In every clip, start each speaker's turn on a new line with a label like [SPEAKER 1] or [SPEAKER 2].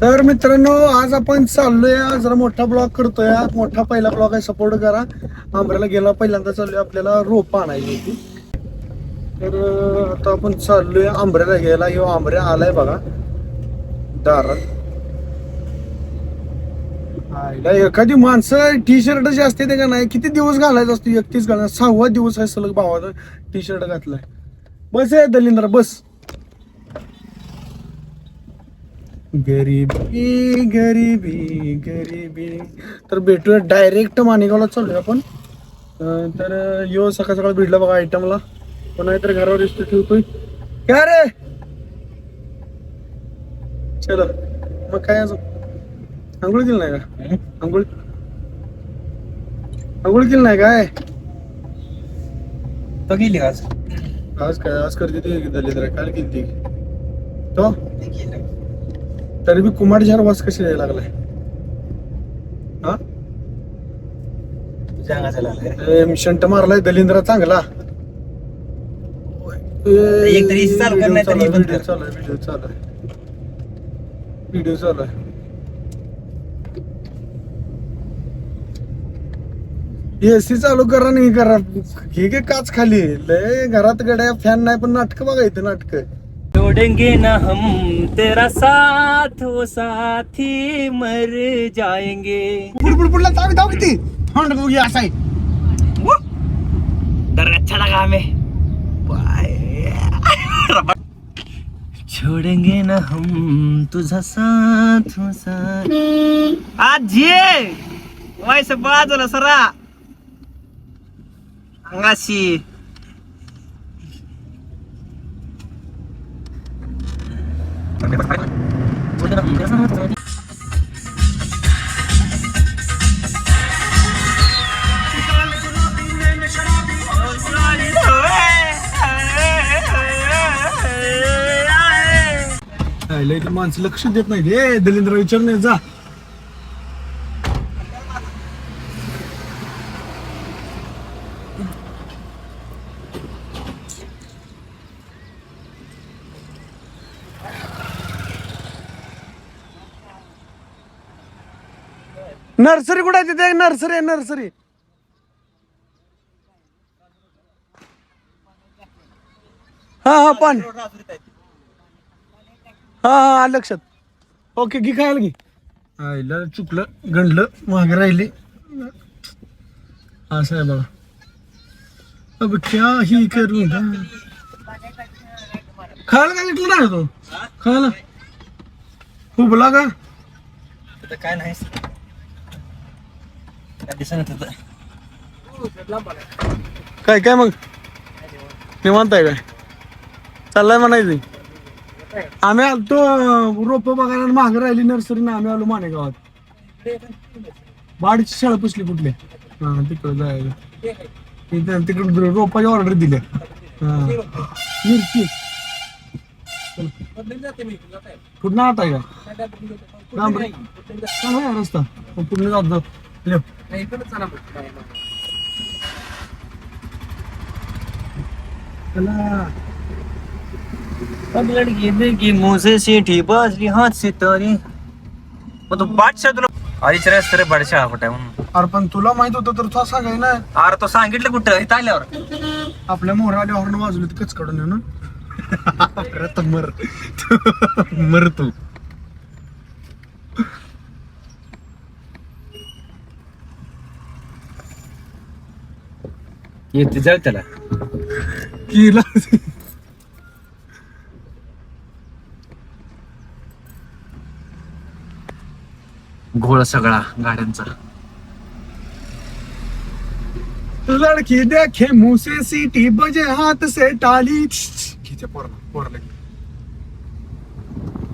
[SPEAKER 1] तर मित्रांनो आज आपण चाललोय जरा मोठा ब्लॉग करतोय. मोठा पहिला ब्लॉग आहे सपोर्ट करा. आंब्याला गेला पहिल्यांदा चाललोय आपल्याला रोप आणायची होती तर आता आपण चाललोय आंब्रेला घ्यायला. ह्यो आंब्या आलाय बघा. दारात. आईला एखादी माणसं टी शर्ट जे असते ते का नाही? किती दिवस घालायचं असतो? एकतीस घालायचं. सहावा दिवस आहे सलग भावाचा टी शर्ट घातलाय. बस आहे दलिंद्र बस. गरीबी गरीबी गरीबी. तर भेटूया डायरेक्ट माणिगावला चाललोय आपण. तर यो सकाळ सकाळ भेटला बघा आयटमला पण नाहीतर घरावर इष्ट ठेवतोय. काय रे? चलो मग काय अजून? आंघोळ केली नाही का? आंघोळ? आंघोळ केली नाही काय?
[SPEAKER 2] तो गेली आज?
[SPEAKER 1] आज काय? आज करते ती काल केली ती? तो तरी बी कुमार झार वास कशी द्यायला लागलाय? हा? ए, शंट मारलाय दलिंद्र चांगला.
[SPEAKER 2] एक तरी चालू कर, नाही तर बंद
[SPEAKER 1] व्हिडिओ
[SPEAKER 2] कर.
[SPEAKER 1] चालू आहे व्हिडिओ चालू आहे. व्हिडिओ चालू आहे. एसी चालू करा नाही करा घे घे काच खाली. लय घरात गड्या फॅन नाही पण नाटक बघा इथे नाटक.
[SPEAKER 2] छोड़ेंगे ना हम तेरा साथ वो साथी मर जाएंगे।
[SPEAKER 1] पुढ पुढला चावी धाव किती फंड बघी असा आहे
[SPEAKER 2] डर अच्छा लगा हमें। छोड़ेंगे ना हम तुझा साथ वो साथ। आजी! वैसे बाजूला सरा। अंगाशी।
[SPEAKER 1] माणसं लक्ष देत नाही हे दलिंद्र विचार नाही जा. नर्सरी कुठे तिथे? नर्सरी आहे नर्सरी. हा हा पण हा हा आलं लक्षात. ओके घे खायला घे. आईला चुकलं गणलं मागे राहिले. असं आहे बघा. अब क्या ही करू खायला काय घेतलं नाही तो? खायला. हुबला का?
[SPEAKER 2] काय नाही काय
[SPEAKER 1] काय काय मग? निवांत आहे काय? चाललाय म्हणायचं. आम्ही आलतो रोप बघायला मागे राहिली नर्सरी ना आम्ही आलो मानेगावात. बाडीची शाळा पुसली कुठली? हा तिकडे जायला. तिकडे रोपाची ऑर्डर दिली. मिरची. कुठं आता आहे का रस्ता. मग पुढे जातो चला.
[SPEAKER 2] अब लड़की सीठी बाजरी हाथ बादशाह तुला आधीच रस तर बादशाह कुठे म्हणून
[SPEAKER 1] अरे पण तुला माहीत होतं तर तुला सांगाय ना
[SPEAKER 2] अरे तो सांगितलं कुठं? इथं आल्यावर.
[SPEAKER 1] आपल्या मोहराले हॉर्न वाजवले तर कच काढून ना? मर. मर तू.
[SPEAKER 2] येते जाऊ त्याला.
[SPEAKER 1] केला.
[SPEAKER 2] घोळ सगळा गाड्यांचा.
[SPEAKER 1] लड़की देखे मुंह से सीटी बजे हाथ से टाली. खींचे पोरला पोरला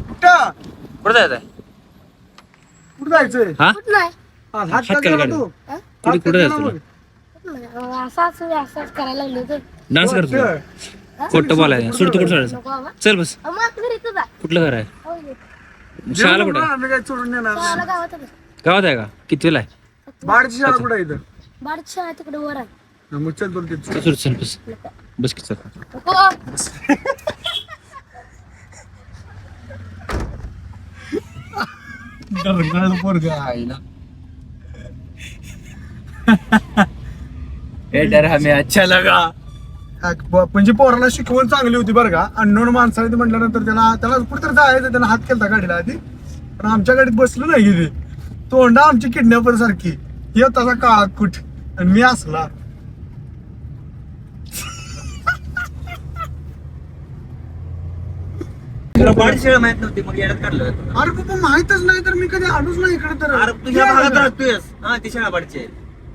[SPEAKER 1] कुठं
[SPEAKER 2] कुठं जायचंय?
[SPEAKER 1] कुठं जायचंय?
[SPEAKER 2] हा?
[SPEAKER 3] नाही
[SPEAKER 1] हा, हात
[SPEAKER 2] हात
[SPEAKER 1] का
[SPEAKER 2] केला
[SPEAKER 1] गेला
[SPEAKER 2] गाडी.
[SPEAKER 1] तू
[SPEAKER 3] हा?
[SPEAKER 2] कुठे
[SPEAKER 1] हात
[SPEAKER 2] जायचं
[SPEAKER 1] का
[SPEAKER 3] असंच असंच करायला लागले तर
[SPEAKER 2] डान्स
[SPEAKER 1] मग?
[SPEAKER 2] करतो
[SPEAKER 1] बघ.
[SPEAKER 2] खोटं बोलायचं सोडतो कुठं सोडायचं
[SPEAKER 3] नको बाबा.
[SPEAKER 2] चल बस.
[SPEAKER 3] अहो, मग घरी तुझा
[SPEAKER 2] कुठलं घर आहे?
[SPEAKER 3] हो.
[SPEAKER 2] शाळा कुठे
[SPEAKER 1] आम्ही काय सोडून देणार नाही.
[SPEAKER 3] गावात आहे.
[SPEAKER 2] गावात आहे का? कितवीला आहे?
[SPEAKER 1] बाहेरची शाळा कुठे इथं?
[SPEAKER 3] बारची शाळा तिकडे वर आहे.
[SPEAKER 1] हा, मग चल
[SPEAKER 2] बस. बस की चल.
[SPEAKER 3] नको.
[SPEAKER 1] डरगळ पोरग आईला
[SPEAKER 2] हे डर हमें अच्छा लगा.
[SPEAKER 1] म्हणजे पोराला शिकवण चांगली होती बरं का. अननोन माणसाने ते म्हटल्यानंतर त्याला त्याला कुठेतरी जायचं त्यानं हात केलता गाडीला आधी. पण आमच्या गाडीत बसलो नाही ते तोंडा आमची किडनॅपर सारखी हे तसा काळा कुठ. आणि मी असला.
[SPEAKER 2] तुला बाडी शेळ माहीत नव्हती मग येण्यात काढलं
[SPEAKER 1] अरे बाबा माहितच नाही तर मी कधी आलोच नाही इकडे तर.
[SPEAKER 2] तुझ्या भागात राहतोयस. हा ती आहे.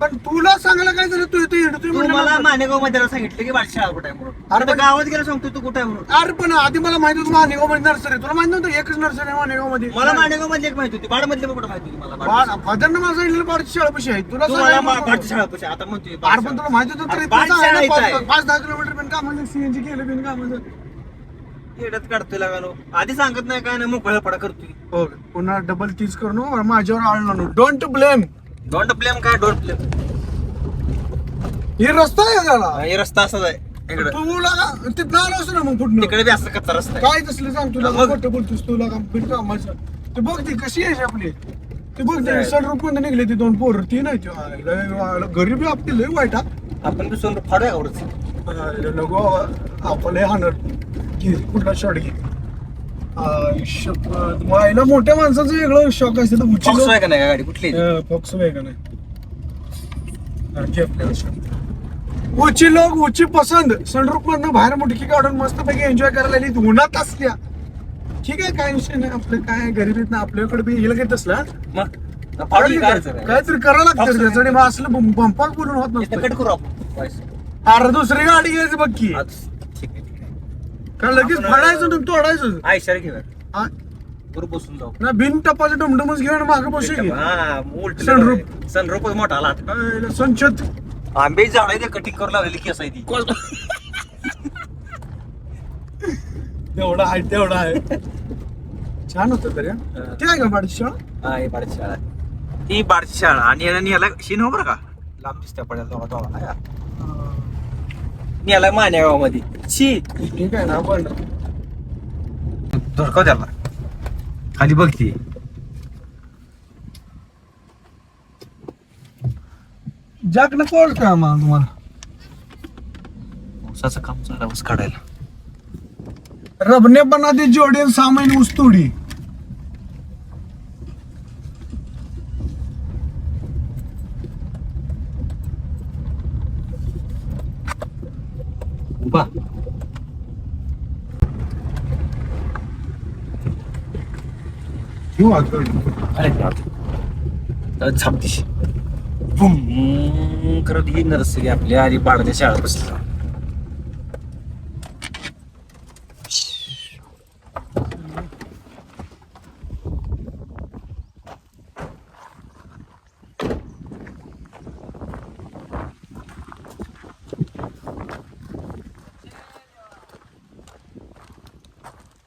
[SPEAKER 1] पण तुला सांगायला काय झालं? तू येतोय
[SPEAKER 2] तू मला
[SPEAKER 1] म्हणलं
[SPEAKER 2] मानेगावमध्ये सांगितलं की बाडी शाळा कुठे आहे म्हणून.
[SPEAKER 1] अरे पण-
[SPEAKER 2] गावात गेला सांगतो तू कुठे आहे म्हणून.
[SPEAKER 1] अरे पण आधी मला माहीत होतं मानेगावमध्ये नर्सरी तुला माहीत नव्हतं एकच नर्सरी आहे मानेगावमध्ये
[SPEAKER 2] मला मानेगावमध्ये एक माहिती होती. बाड मधली कुठे माहिती होती मला? बाड
[SPEAKER 1] फादरनं मला सांगितलं बाडची शाळा कशी आहे? तुला
[SPEAKER 2] तू मला
[SPEAKER 1] सांगायला.
[SPEAKER 2] बाडची शाळा कशी आहे? आता म्हणतोय
[SPEAKER 1] अरे पण तुला माहिती होतं तर
[SPEAKER 2] अरे बाड शाळा इथं
[SPEAKER 1] पाच
[SPEAKER 2] आहे.
[SPEAKER 1] पाच दहा किलोमीटर पण कामाचं सीएनजी केलं बिन कामाचं.
[SPEAKER 2] येड्यात काढतोय लागालो आधी सांगत नाही काय नाही मोकळा पडा करतोय.
[SPEAKER 1] हो पुन्हा डबल तीच करू नको माझ्यावर आळ आणू. डोंट ब्लेम
[SPEAKER 2] डोंट ब्लेम काय डोंट ब्लेम
[SPEAKER 1] हे रस्ता आहे त्याला
[SPEAKER 2] हे रस्ता असाच आहे. इकडे.
[SPEAKER 1] तू तिथं आलो असं ना मग पुढनं.
[SPEAKER 2] तिकडे बी असं कच्चा रस्ता आहे.
[SPEAKER 1] काय तसलं सांग तुला?
[SPEAKER 2] मग?
[SPEAKER 1] खोटं बोलतोस तुला का ते बघ ती कशी आहे आपली. ते बघ ते निघले ती दोन पोरं. ती नाही ती. आयला, आयला, गरीबी आपली लय वाईट हा.
[SPEAKER 2] आपण बी सोन फाडूया आवडत
[SPEAKER 1] आयला, नको आपण लय हाणर घे कुठला शॉट घे. आयुष्यपत मायला मोठ्या माणसाचं वेगळं शॉक असते. तर उची
[SPEAKER 2] फॉक्स आहे का नाही का गाडी? कुठली?
[SPEAKER 1] फॉक्स वेगळं नाही. उची लोक उची पसंत सनरूप मधनं बाहेर मुटकी काढून मस्त पैकी एन्जॉय करायला आली उन्हात असल्या. ठीक आहे काय विषय नाही. आपलं काय गरीबीत ना आपल्याकडे बी येईल
[SPEAKER 2] मग? फाडली काय?
[SPEAKER 1] काहीतरी करावं लागतं
[SPEAKER 2] Fox
[SPEAKER 1] त्याच्याने मग असलं बंपाक बोलून होत नसतं.
[SPEAKER 2] कट करू आपण. पैसे.
[SPEAKER 1] अरे दुसरी गाडी घ्यायची बघ की.
[SPEAKER 2] आज
[SPEAKER 1] का लगेच
[SPEAKER 2] आपण-
[SPEAKER 1] फाडायचं आणि तोडायचं.
[SPEAKER 2] आयशर घेऊया. बरोबर बसून जाऊ.
[SPEAKER 1] ना बिन टप्पाचं डमडमच घेऊन मागे बसू की.
[SPEAKER 2] हा उलट. सनरूप. मोठा आला आता.
[SPEAKER 1] संचत.
[SPEAKER 2] आंबे झाड आहे ते कटिंग करून लावलेली केस आहे ती.
[SPEAKER 1] तेवढा आहे तेवढा आहे. छान होतं तरी हा. ते आहे का बाडची शाळा
[SPEAKER 2] हा ही बारची शाळा आहे. ही बारची शाळा आणि याला शिन हो बरं का? लांब दिसत्या पडेल दोघा दोघा आया. निघाला मानेगावमध्ये शी.
[SPEAKER 1] ठीक आहे ना पण
[SPEAKER 2] धडकाव त्याला. खाली बघती
[SPEAKER 1] जाक नको ओळख का मग तुम्हाला.
[SPEAKER 2] ऊसाचं काम झालं ऊस काढायला.
[SPEAKER 1] रबने आधी जोडेल सामाईन उस्तुडी
[SPEAKER 2] अरे करत ही नर्सरी आपल्या बाळाच्या शाळा बसली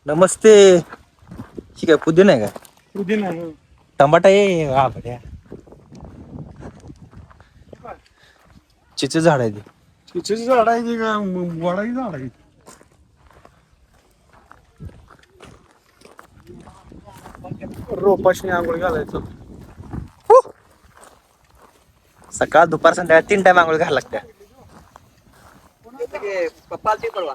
[SPEAKER 2] नमस्ते ठीक आहे पुदिना आहे का. टमाटा हा बड्या चिचे झाड आहे ते.
[SPEAKER 1] चिचेची झाड आहे की? का वडाची झाड आहे. रोपाशी आंघोळ घालायचं.
[SPEAKER 2] सकाळ दुपार संध्याकाळ तीन टाइम आंघोळ घालायला लागत्या. पप्पा ते पडवा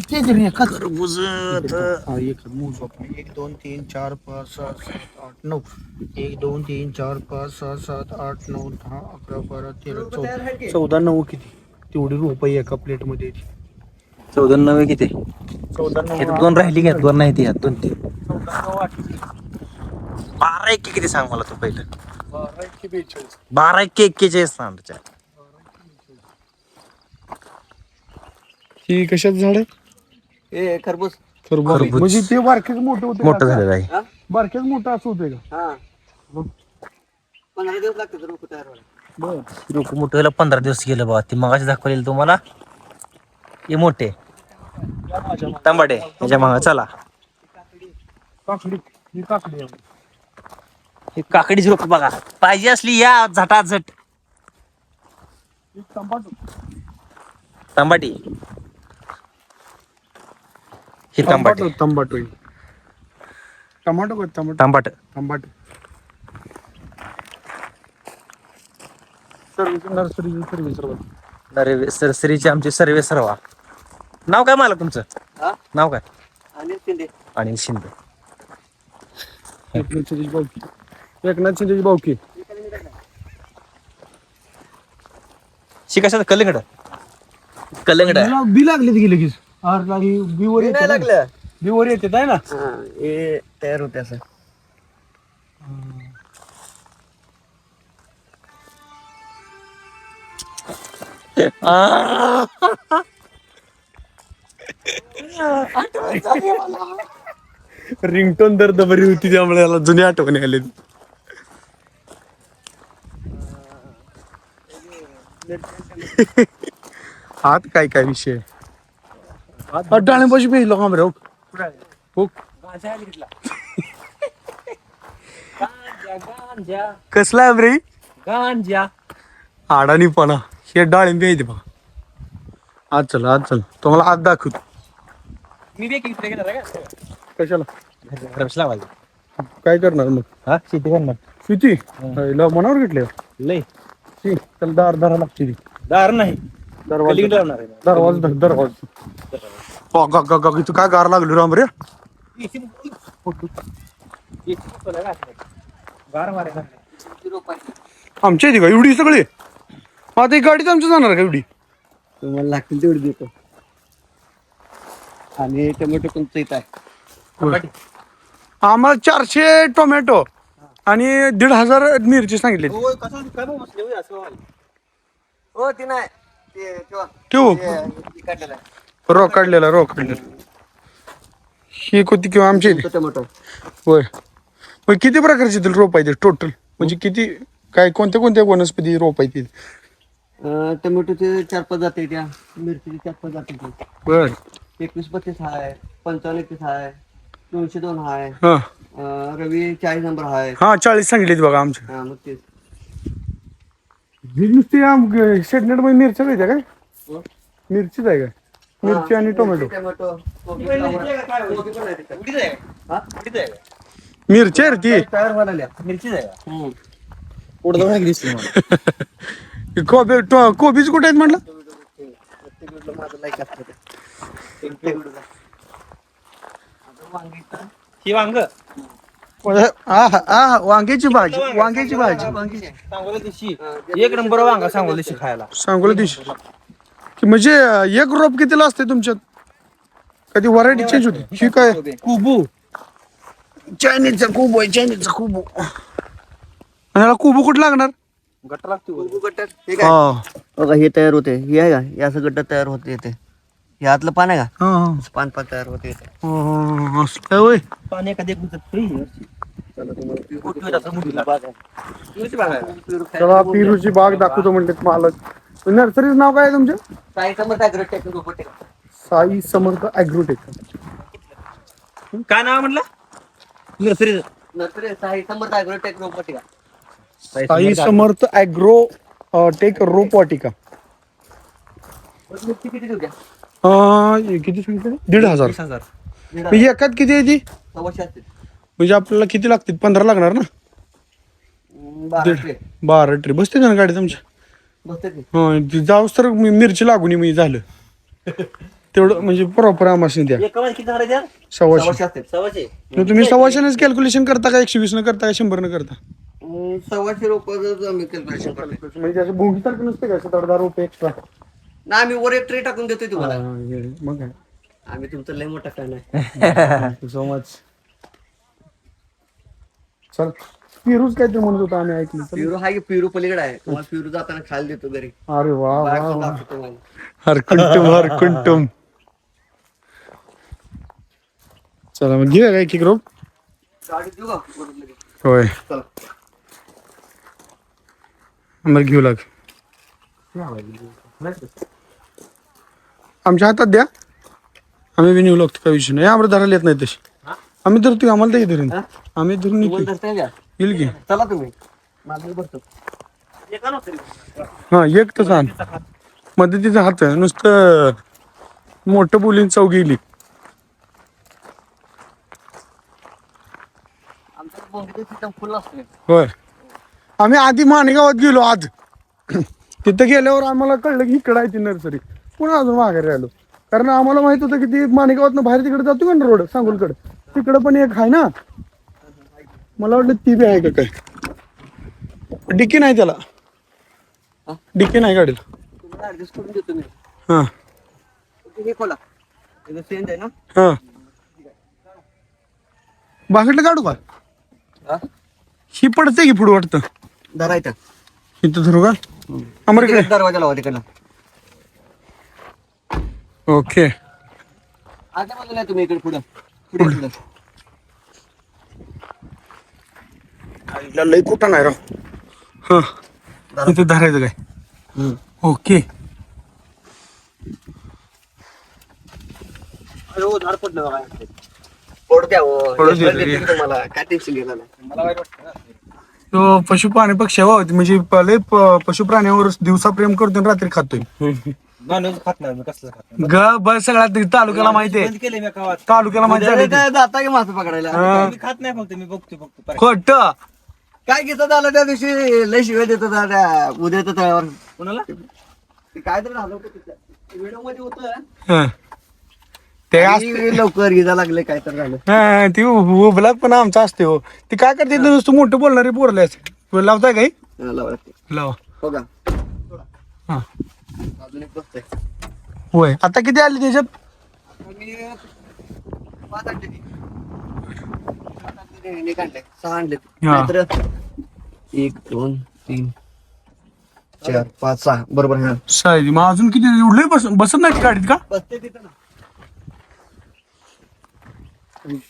[SPEAKER 2] खरबुज
[SPEAKER 1] एक मोजू आपण. एक दोन तीन चार पाच सहा सात आठ नऊ एक दोन तीन चार पाच सहा सात आठ नऊ दहा अकरा बारा तेरा चौदा चौदा नऊ किती? तेवढी रुपये एका प्लेटमध्ये येते.
[SPEAKER 2] चौदा नव्हे किती?
[SPEAKER 1] चौदा
[SPEAKER 2] दोन राहिली घ्या दोन नाही ती यात दोन तीन बारा एक किती सांग मला तू पहिलं?
[SPEAKER 1] बारा एकशे बेचाळीस.
[SPEAKER 2] बारा एक एक्केचाळीस सांग त्याच्या.
[SPEAKER 1] ही कशाचं झाड? आहे
[SPEAKER 2] ए खरबूज.
[SPEAKER 1] खरबूज.
[SPEAKER 2] खरबूज.
[SPEAKER 1] म्हणजे ते बारकेच मोठं होतं
[SPEAKER 2] मोठं झालेलं आहे.
[SPEAKER 1] बारकेच मोठं असं होतंय का?
[SPEAKER 2] पंधरा दिवस लागतात रोप तयार व्हायला. रोप मोठं व्हायला पंधरा दिवस गेलं बाबा ते मगाशी दाखवलेलं तुम्हाला. हे मोठे. तांबाटे ह्याच्या मागा चला.
[SPEAKER 1] काकडी. ही काकडी आहे.
[SPEAKER 2] हे काकडीची रोप बघा. पाहिजे असली या झटाझट.
[SPEAKER 1] ही
[SPEAKER 2] तांबाटी. हे तांबाटे.
[SPEAKER 1] टमाटो टमाटो ही. टमाटो का टमाटो
[SPEAKER 2] तांबाट.
[SPEAKER 1] टमाटो सर्विस नर्सरी सर्विस सर्व
[SPEAKER 2] आमचे सर्वे सर्वा. नाव काय मला तुमचं? नाव काय? अनिल शिंदे.
[SPEAKER 1] एकनाथ शिंदेची बावकी एकनाथ शिंदेची बावकी
[SPEAKER 2] शी कशाचं कलिंगड. कलिंगड. आहे
[SPEAKER 1] मला बी लागले की लगेच. आर लागली बी वर येते ना. बी वर येते आहे ना?
[SPEAKER 2] तयार होते असं.
[SPEAKER 1] रिंगटोन दर दबरी होती त्यामुळे याला जुनी आठवणी आली. हात काय काय विषय? डाळिंबाशी पेजलो का बरं हो कसला आहे रे?
[SPEAKER 2] गांजा
[SPEAKER 1] अडाणीपणा हे डाळिंब येते बघा. आज चल आज चल. तुम्हाला आज दाखवतो.
[SPEAKER 2] मी
[SPEAKER 1] कशाला?
[SPEAKER 2] लावायचं
[SPEAKER 1] काय करणार मग?
[SPEAKER 2] हा शेती करणार.
[SPEAKER 1] किती ल मनावर घेतले
[SPEAKER 2] लय.
[SPEAKER 1] ती त्याला दार दारा लागते. ती
[SPEAKER 2] दार नाही.
[SPEAKER 1] दरवाजा
[SPEAKER 2] कलिंगड लावणार आहे.
[SPEAKER 1] दरवाजा धर दरवाजा. हो गा गा गा इथं काय गार लागलो राम रे?
[SPEAKER 2] गार मारे
[SPEAKER 1] आमच्या इथे का? एवढी सगळी? मग आता ही गाडीच आमची जाणार का एवढी?
[SPEAKER 4] तुम्हाला लागतील तेवढी देतो. आणि टोमॅटो तुमचं इथं आहे.
[SPEAKER 1] आम्हाला चारशे टोमॅटो आणि दीड हजार मिरची सांगितली.
[SPEAKER 4] हो ते नाही. ते आहे.
[SPEAKER 1] रोख काढलेला रोख. काढलेला ही कोणती किंवा
[SPEAKER 4] तो टोमॅटो
[SPEAKER 1] होय. मग किती प्रकारचे तिला रोप आहे टोटल म्हणजे किती काय कोणत्या कोणत्या वनस्पती रोप आहे तिथे?
[SPEAKER 4] टोमॅटोचे चार पाच जाते त्या मिरचीचे चार पाच जाते.
[SPEAKER 1] बर.
[SPEAKER 4] एकवीस बत्तीस आहे पंचावन्न एकतीस आहे दोनशे दोन
[SPEAKER 1] हा.
[SPEAKER 4] अं, रवी चाळीस नंबर आहे
[SPEAKER 1] हा चाळीस सांगितलीत बघा आमच्या
[SPEAKER 4] हा मग तेच.
[SPEAKER 1] ही नुसती शेडनेटमध्ये मिरच्या आहे काय मिरचीच आहे काय मिरची आणि टोमॅटो
[SPEAKER 4] मिरची, टोमॅटो कोबी, कोबी पण आहे तिथं. हा?
[SPEAKER 1] मिरची आहे रे ती
[SPEAKER 4] तयार
[SPEAKER 2] मिरची
[SPEAKER 1] कोबी टो- कोबीज कुठे आहेत म्हटलं
[SPEAKER 4] प्रत्येक वेळेला माझं असतं ते. प्रत्येक वेळेला. आता वांगी
[SPEAKER 2] ही वांग
[SPEAKER 1] आहा, आहा, वांग्याची भाजी वांग्याची भाजी.
[SPEAKER 4] वांगी आहे.
[SPEAKER 2] सांगोला दिवशी एक नंबर वांगा सांगोला दिवशी खायला.
[SPEAKER 1] सांगोला दिश. की म्हणजे एक रोप कितीला असते तुमच्यात? कधी व्हरायटी चेंज होते? ही काय? कुबू. चायनीजचा कुबू आहे चायनीजचा कुबू. आणि कुबू कुठं लागणार?
[SPEAKER 2] गट लागते
[SPEAKER 4] गट्ट्यात हे काय?
[SPEAKER 1] हा.
[SPEAKER 4] बघा हे तयार होते हे आहे का? हे असं तयार होते येते हे आतलं पान आहे का?
[SPEAKER 1] हा, हा.
[SPEAKER 4] असं पान पान तयार होते.
[SPEAKER 1] हा, असं काय होय?
[SPEAKER 2] पाणी एखादी
[SPEAKER 1] चला पेरूची बाग दाखवतो म्हणते मालक. नर्सरीच नाव काय आहे तुमच्या
[SPEAKER 4] साई समर्थ रोबोटिक
[SPEAKER 1] साई समर्थ ॲग्रोटेक.
[SPEAKER 2] काय नाव म्हटलं? नर्सरी
[SPEAKER 4] नंतर Sai Samarth agro tech robotic
[SPEAKER 1] Sai Samarth agro um, tech रोपवाटिका अं, हे किती सांगितलं? दीड हजार.
[SPEAKER 4] दीड.
[SPEAKER 1] म्हणजे एकात किती आहे ती?
[SPEAKER 4] सव्वाशे असतील
[SPEAKER 1] म्हणजे आपल्याला किती लागतील? पंधरा लागणार ना?
[SPEAKER 4] हम्म, बारा ट्रे
[SPEAKER 1] बारा ट्रे बसते ना गाडी तुमच्या
[SPEAKER 4] बसते ते
[SPEAKER 1] हा जाऊस तर मी- मिरची लागून मी झालं. तेवढं म्हणजे प्रॉपर आम्हाला द्या.
[SPEAKER 2] एका किती
[SPEAKER 1] सव्वाशे.
[SPEAKER 4] सव्वाशे असतील
[SPEAKER 2] सव्वाशे.
[SPEAKER 1] मग तुम्ही सव्वाशेनेच कॅल्क्युलेशन करता का? एकशे वीस न करता का? शंभर न करता?
[SPEAKER 4] हम्म, सव्वाशे रुपये आम्ही कॅल्क्युलेशन करतो.
[SPEAKER 1] म्हणजे असं भोंगीसारखं नसते का? दहा रुपये एक्स्ट्रा
[SPEAKER 4] ना आम्ही वर एक ट्रे टाकून देतोय तुम्हाला.
[SPEAKER 1] मग काय?
[SPEAKER 4] आम्ही तुमचं लय मोठा फॅन आहे.
[SPEAKER 1] सो मच चल पिरूच काहीतरी म्हणत होता आम्ही ऐकलं चल.
[SPEAKER 4] पिरू हा की पिरू पलीकडे आहे. तुम्हाला पिरू जाताना खायला देतो घरी.
[SPEAKER 1] अरे वा वा
[SPEAKER 4] बाहेर
[SPEAKER 1] वा.
[SPEAKER 4] पण दाखवतो तुम्हाला.
[SPEAKER 1] हरकुंटुम हरकुंटुम चला मग घेऊया काय किक रोप
[SPEAKER 4] गाडी देऊ का? वरून लगेच?
[SPEAKER 1] होय.
[SPEAKER 4] चला.
[SPEAKER 1] आम्हाला घेऊ लाग. आमच्या हातात द्या. आम्ही बी नेऊ लागतो काय विषय नाही. आम्हाला धरायला येत नाही तशी. आम्ही धरतो आम्हाला ते धरून. आम्ही धरून येतो येईल की.
[SPEAKER 4] चला तुम्ही.
[SPEAKER 1] हा एक तर आण मदतीचा हात आहे. नुसतं मोठं बोलीन चौ गेली. होय. आम्ही आधी माणगावात गेलो आज. तिथं गेल्यावर आम्हाला कळलं की इकडं आहे ती नर्सरी. पुन्हा अजून माघारी आलो कारण आम्हाला माहीत होतं की ती माणगावात बाहेर तिकडे जातो का ना रोड सांगोलकडे? तिकडं पण एक आहे ना? मला वाटलं ती बी आहे का काय? डिक्की नाही त्याला. डिक्की नाही गाडीला. हा. काढू का?
[SPEAKER 4] हा?
[SPEAKER 1] पडते की पुढे वाटतं?
[SPEAKER 4] धरायचं
[SPEAKER 1] इथं. धरू का?
[SPEAKER 4] तिकडे दरवाजा लावा तिकडनं.
[SPEAKER 1] ओके.
[SPEAKER 4] आता बाजूला तुम्ही इकडे पुढं. पुढे पुढं.
[SPEAKER 1] खालीला लई कुठं नाही राव. हा. इथे धरायचं काय? ओके.
[SPEAKER 4] अरे हो झाड पडलं बघा. पडू द्या हो.
[SPEAKER 1] पडू
[SPEAKER 4] तुम्हाला. काय टेन्शन घेणार नाही.
[SPEAKER 1] तो पशु प्राणी पक्षी होती म्हणजे पहिले प- पशु प्राण्यावर दिवसा प्रेम करतो आणि रात्री खातोय.
[SPEAKER 2] नॉनव्हेज खात नाही मी कसलं खात नाही.
[SPEAKER 1] ग बस सगळ्या तालुक्याला माहिती आहे.
[SPEAKER 2] बंद केले मी गावात
[SPEAKER 1] तालुक्याला माहिती आहे
[SPEAKER 4] जाता की मासे पकडायला?
[SPEAKER 1] हा.
[SPEAKER 2] मी खात नाही फक्त मी बघतो फक्त परत.
[SPEAKER 1] खोट.
[SPEAKER 4] काय घेतात आलं त्या दिवशी? लय शिवाय देतात त्या उद्या तळ्यावर
[SPEAKER 2] कोणाला?
[SPEAKER 4] ते काय तर झालं होतं तिथं. व्हिडिओमध्ये होतं
[SPEAKER 1] ते
[SPEAKER 4] आणि लवकर इजा लागले काय तर झालं.
[SPEAKER 1] हा, ती उभलात पण आमचा असते हो. ती काय करते ते नुसतं मोठं बोलणारे असते. लावताय काही
[SPEAKER 4] लावा लागते.
[SPEAKER 1] लावा.
[SPEAKER 4] हो का
[SPEAKER 1] हा.
[SPEAKER 4] अजून एक बसतंय.
[SPEAKER 1] होय. आता किती आले त्याच्यात?
[SPEAKER 4] आता मी पाच आणले ती. पाच आणले ती, एक आणले. सहा आणले
[SPEAKER 1] हा.
[SPEAKER 4] नाहीतर एक दोन तीन चार पाच सहा. बरोबर हा.
[SPEAKER 1] सायदी मग अजून किती? एवढे बस बसत नाही गाडीत का?
[SPEAKER 4] बसते तिथं ना.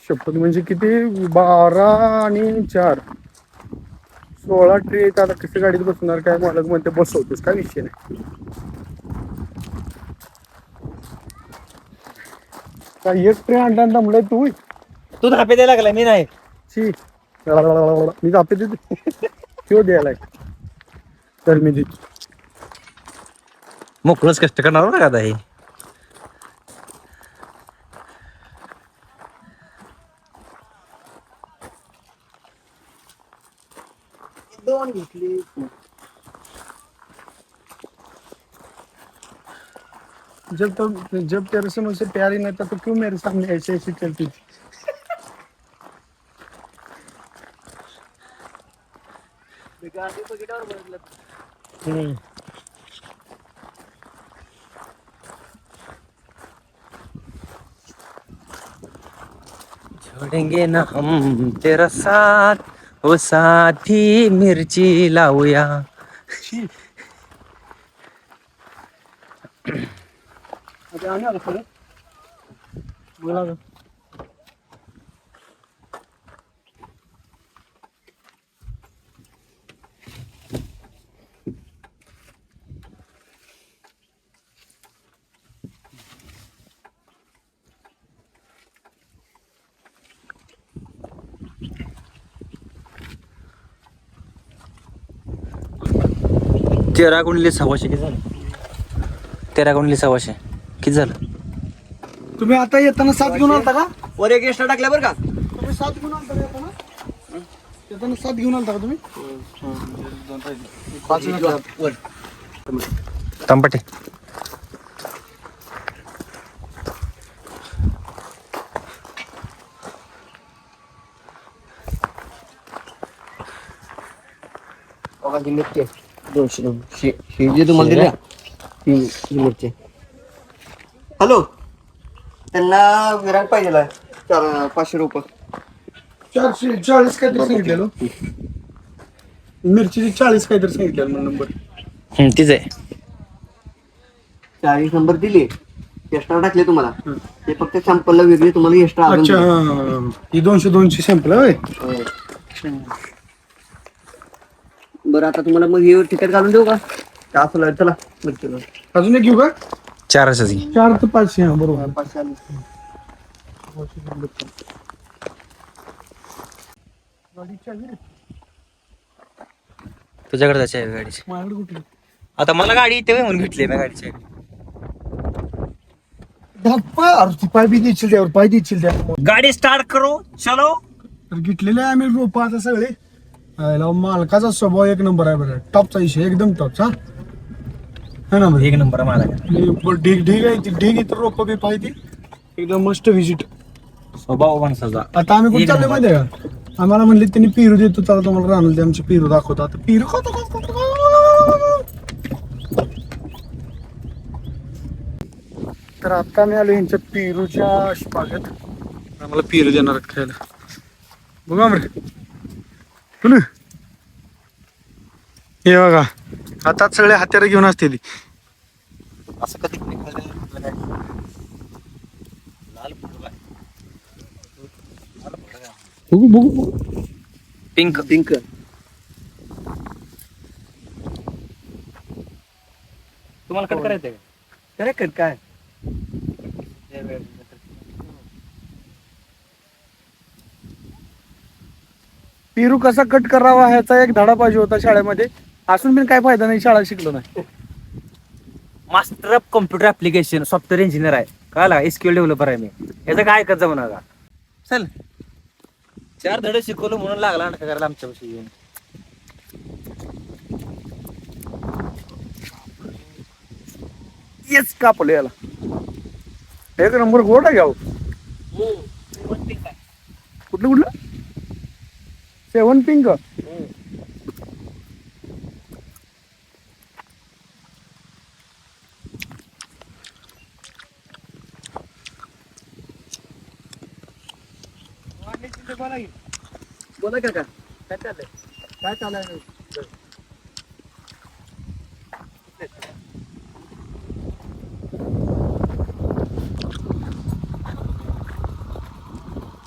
[SPEAKER 1] शपथ म्हणजे किती? बारा आणि चार. सोळा ट्रे आता कसं गाडीत बसणार? काय मला म्हणते बसवतोस काय विषय नाही. काय एक ट्रे आणला आणि दमलाय तू.
[SPEAKER 2] तू धापे द्यायला लागला मी नाही.
[SPEAKER 1] शी मी जापे देते तो द्यायला तर मी देतो.
[SPEAKER 2] मोकळच कष्ट करणार बरं का आता हे.
[SPEAKER 4] दोन घेतली.
[SPEAKER 1] जब तक जब तेरे से मुझसे प्यार ही नहीं था तो क्यों मेरे सामने ऐसे ऐसे चलती थी? हम्म.
[SPEAKER 2] छोडेंगे ना हम तेरा साथ हो साथी मिर्ची लावूया
[SPEAKER 1] आता आम्ही आलो खरं. बोला गं.
[SPEAKER 2] तेरा गुणले सव्वाशे किती झालं? तेरा गुणले सव्वाशे. किती झालं?
[SPEAKER 1] तुम्ही आता येताना सात घेऊन आलता का?
[SPEAKER 4] वर एक एक्स्ट्रा टाकल्या बरं का?
[SPEAKER 1] तुम्ही सात घेऊन आलता का येताना? येताना सात घेऊन आलता का तुम्ही? पाच
[SPEAKER 4] वर. ही मिरची आहे. दोनशे दोन शे हे जे तुम्हाला दिल्या ही ही मिरची हॅलो. त्यांना विराट पाहिजे चार पाचशे रुपये.
[SPEAKER 1] चारशे चाळीस काहीतरी सांगितलेलं. मिरचीची चाळीस काहीतरी सांगितलेलं मला नंबर.
[SPEAKER 2] तीच आहे.
[SPEAKER 4] चाळीस नंबर दिले. एक्स्ट्रा टाकले तुम्हाला. ते फक्त सॅम्पलला वेगळी तुम्हाला एक्स्ट्रा
[SPEAKER 1] अच्छा ही. दोनशे दोनशे सॅम्पल होय?
[SPEAKER 4] बरं बरं आता तुम्हाला मग हे तिकीट घालून देऊ का? का असं चला मिरचीला.
[SPEAKER 1] अजून एक घेऊ का?
[SPEAKER 2] चारच
[SPEAKER 1] चार तर पाचशे हा बरोबर.
[SPEAKER 4] पाचशे.
[SPEAKER 2] तुझ्याकडे जायची आहे गाडीची.
[SPEAKER 1] माझ्याकडे कुठली?
[SPEAKER 2] आता मला गाडी येते म्हणून घेतली ना गाडीची
[SPEAKER 1] धप्पा अरे ती पाय बी देशील त्यावर पाय देशील त्यावर.
[SPEAKER 2] गाडी स्टार्ट करो चलो.
[SPEAKER 1] तर घेतलेले आहे आम्ही रोप आता सगळे. याला मालकाचा स्वभाव एक नंबर आहे बरं. टॉपचा विषय एकदम टॉपचा है ना
[SPEAKER 2] एक नंबर मला
[SPEAKER 1] ढीग ढीग आहे ती ढीग इथं रोप बी पाहिजे. एकदम मस्त व्हिजिट
[SPEAKER 2] स्वभाव माणसाचा
[SPEAKER 1] आता आम्ही कुठे चाललोय. माहिती आहे का? आम्हाला म्हणले त्यांनी पिरू देतो चला तुम्हाला राहणार ते आमचे पिरू दाखवतो आता पिरू खातो खातो, खातो. तर आता मी आलो यांच्या पिरूच्या बागेत. आम्हाला पिरू देणार आहेत खायला. बघा बरं तुला हे बघा. हातात सगळे हत्यारं घेऊन असते ती
[SPEAKER 2] असं कधी. लाल.
[SPEAKER 1] बघू बघू बघू.
[SPEAKER 2] पिंक.
[SPEAKER 4] पिंक.
[SPEAKER 2] तुम्हाला कट करायचंय का?
[SPEAKER 4] काय कर काय?
[SPEAKER 1] पेरू कसा कट करावा ह्याचा एक धडा पाहिजे होता शाळेमध्ये. असून पण काय फायदा नाही शाळा शिकलो नाही.
[SPEAKER 2] Master of computer application software engineer आहे. कळला एसक्यूएल डेव्हलपर आहे मी. याचं काय ऐकत जाऊ नका चल. चार धडे शिकवलं म्हणून लागला ना करायला आमच्यापाशी येऊन.
[SPEAKER 1] येच कापलं याला. एक नंबर गोड आहे घ्यावं कुठलं कुठलं? सेवन पिंक
[SPEAKER 4] बोला का काय चाललंय? काय चाललंय?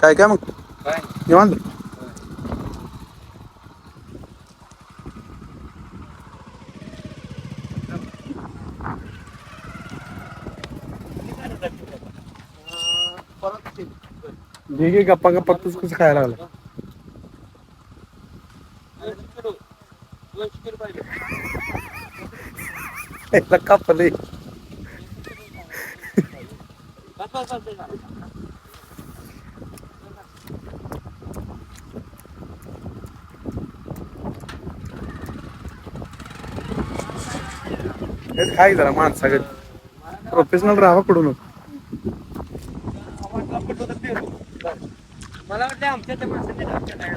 [SPEAKER 1] काय काय मग?
[SPEAKER 2] काय?
[SPEAKER 1] निवांत. ठीक आहे गप्पा गप्पा तूच कसं खायला लागला. याला कापले हे काय जरा माणसागत प्रोफेशनल राहावा कडून
[SPEAKER 4] मला वाटतं आमच्या त्या माणसाने आमच्या काय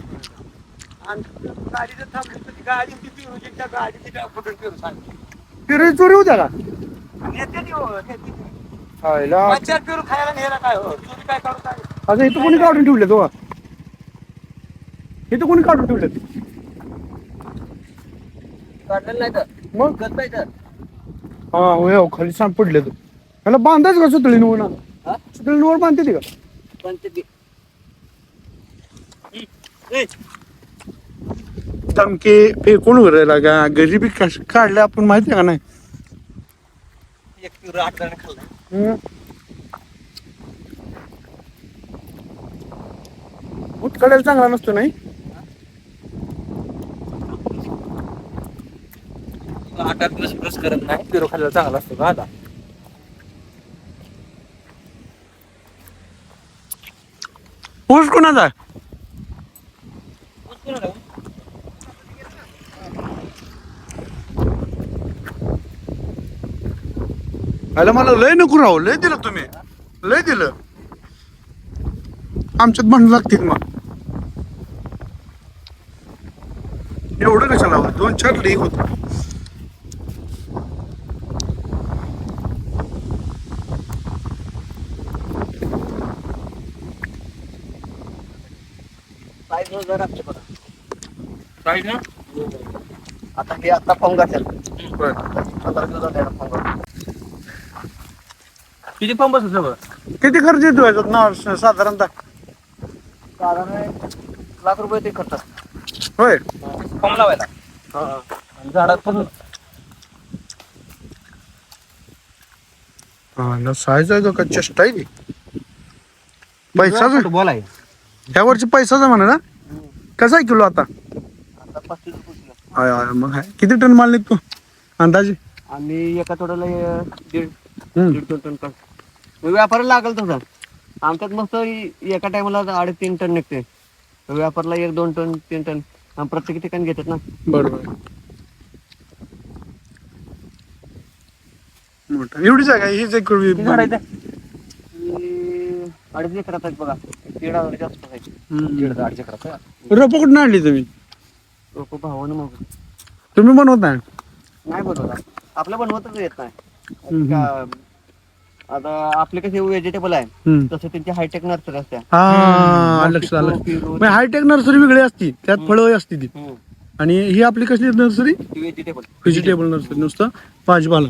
[SPEAKER 4] गाडी जर थांबली तर ती गाडी ती पिरूची त्या गाडीची त्या फुटून पिरू सांगते
[SPEAKER 1] पिरू चोरी होत्या का?
[SPEAKER 4] नेते ती हो, नेते ती.
[SPEAKER 1] हायला.
[SPEAKER 4] मच्छर पिरू खायला नेला काय हो? तुम्ही काय करू काय?
[SPEAKER 1] आता इथं कोणी काढून ठेवले तो? इथं कोणी काढून ठेवले?
[SPEAKER 4] काढलेलं नाही तर?
[SPEAKER 1] मग?
[SPEAKER 4] गत नाही तर?
[SPEAKER 1] हा होय हो, खाली सांग पडले तो. ह्याला बांधायचं का सुतळी निवड
[SPEAKER 4] हा?
[SPEAKER 1] सुतळी निवड बांधते ती का?
[SPEAKER 4] पण ते.
[SPEAKER 1] धमके फेकून उरायला का? गरिबी कश काढले आपण माहिती आहे का नाही?
[SPEAKER 2] एक पिवळं आठ जण खाल्लाय
[SPEAKER 1] हम्म. ऊट काढायला चांगला नसतो नाही?
[SPEAKER 2] आठ आठ दिवस ब्रश करत नाही पिरो खाल्ला चांगला असतो का आता?
[SPEAKER 1] ऊस कोणाचा? आहे? अरे मला लय नको राहू लय दिलं तुम्ही. लय दिलं. आमच्यात म्हणू लागतील मग. एवढं कशाला हवं? दोन चार लीक होत.
[SPEAKER 4] आता हे आता फॉर्म घातलं पंधरा दिवस झाले फॉर्म घातलं.
[SPEAKER 2] किती पंप बसू सगळं.
[SPEAKER 1] किती खर्च येतो याच्यात ना स- साधारणतः?
[SPEAKER 4] साधारण लाख रुपये ते खर्च.
[SPEAKER 1] होय.
[SPEAKER 2] पंप लावायला. आणि झाडात पण.
[SPEAKER 1] हा साईज आहे तो का? चेष्टा आहे ती पैसाच
[SPEAKER 2] फुटबॉल आहे.
[SPEAKER 1] ह्या वर्षी पैसाच आहे म्हणा ना कसा आहे किलो आता?
[SPEAKER 4] आता पस्तीस रुपये किलो.
[SPEAKER 1] आय आय मग आहे किती टन माल निघतो? अंदाजे?
[SPEAKER 4] आम्ही एका तोड्याला अं, दीड
[SPEAKER 1] हम्म.
[SPEAKER 4] दीड दोन टन व्यापाराला लागल तसं. आमच्यात मस्त एका टायमाला अडीच तीन टन निघते व्यापारला एक दोन टन तीन टन. आणि प्रत्येक ठिकाणी घेतात ना.
[SPEAKER 1] बरोबर. मोठा. आहे का? हीच एक
[SPEAKER 2] किती झाड आहे ते?
[SPEAKER 4] अडीच एकरात आहेत बघा. दीड हजार जास्त आहे.
[SPEAKER 2] दीड झाडचे खरं
[SPEAKER 1] रोप कुठून आणली तुम्ही?
[SPEAKER 4] लोक भावानं मग
[SPEAKER 1] तुम्ही बनवत नाही?
[SPEAKER 4] नाही बनवत. आपलं बनवतच येत नाही. का- आता आपले कसे व्हेजिटेबल आहे
[SPEAKER 1] हम्म.
[SPEAKER 4] तसं त्यांची हायटेक नर्सरी असते
[SPEAKER 1] हा लक्षात आलं हायटेक नर्सरी वेगळी असती त्यात फळं असती ती. आणि ही आपली कसली नर्सरी
[SPEAKER 4] व्हेजिटेबल
[SPEAKER 1] व्हेजिटेबल नर्सरी नुसतं भाजीपाला.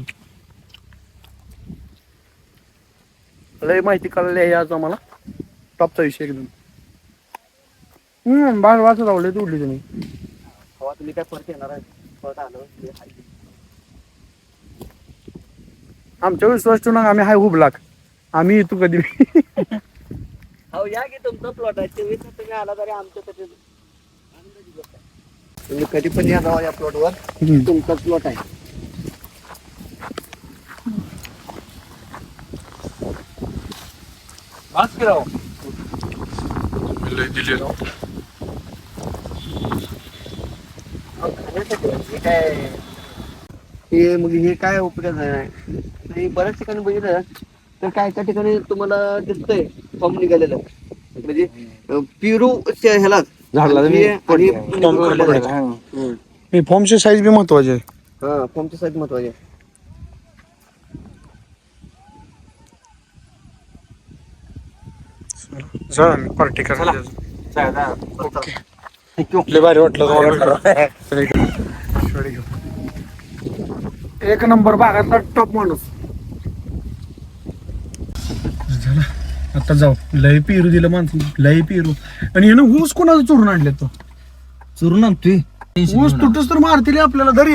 [SPEAKER 1] लय माहिती कळली आहे आज आम्हाला. टॉपचा विषय एकदम. हम्म बाहेर वाचत आवडले तू उडली तुम्ही
[SPEAKER 4] हवा तुम्ही काय परत येणार आहे? परत आलं ते हाय.
[SPEAKER 1] आमच्या विश्वास ठेवून आम्ही हाय हुबलाक आम्ही येतो कधी
[SPEAKER 4] हो या की तुमचा प्लॉट आहे चोवीस तुम्ही आला तरी आमच्या. तुम्ही कधी पण या जावा या प्लॉटवर. तुमचाच प्लॉट आहे
[SPEAKER 2] बस की राव.
[SPEAKER 4] हे काय हे मग हे काय उपयोग आहे हे बऱ्याच ठिकाणी बघितलं तर काय काय ठिकाणी तुम्हाला दिसतंय फॉर्म निघालेलं म्हणजे पिरू च्या ह्याला
[SPEAKER 2] झाडला
[SPEAKER 4] आणि
[SPEAKER 2] तुम्ही
[SPEAKER 4] आणि
[SPEAKER 2] फॉर्म
[SPEAKER 4] निघालेलं आहे.
[SPEAKER 2] हा.
[SPEAKER 4] हम्म.
[SPEAKER 1] हे फॉर्मची साईज बी महत्वाची आहे
[SPEAKER 4] हा फॉर्मची साईज महत्वाची आहे.
[SPEAKER 1] पार्टी
[SPEAKER 2] चला.
[SPEAKER 1] करा
[SPEAKER 2] चला, जा.
[SPEAKER 1] लय भारी वाटलं तुम्हाला एक नंबर बागातला टॉप माणूस. झालं. आता जाऊ. लय पेरू दिलं माणसं लय पेरू. आणि यानं ऊस कोणाचं चोरून आणले तो?
[SPEAKER 2] चुरून आणतोय.
[SPEAKER 1] ऊस तुटूस तर मारतील आपल्याला घरी